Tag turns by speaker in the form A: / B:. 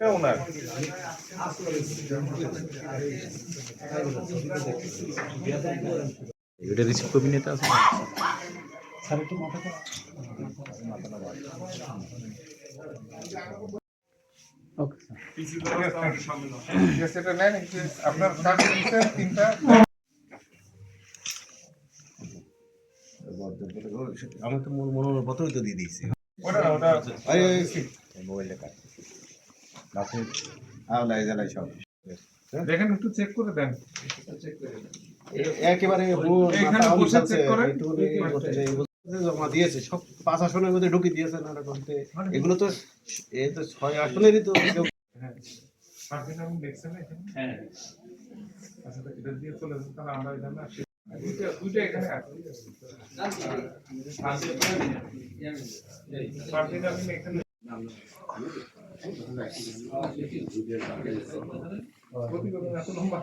A: এটা ওনার
B: এটা রিসিভ করবি আছে
A: আপনার তিনটা।
C: আমি তো মনে মনে পত্রই তো দিয়ে দিয়েছি।
A: ওটা না,
C: মোবাইলটা কাট জ্বালাই সব।
A: দেখেন একটু চেক করে দেন।
C: একেবারে জমা দিয়েছে সব পাঁচ আসনের মধ্যে ঢুকিয়ে দিয়েছে না করতে এগুলো তো এ তো ছয় আসনেরই তো
A: এখানে?
D: হ্যাঁ।
A: আচ্ছা তো এটা দিয়ে চলে যান তাহলে আমরা এখানে লম্বা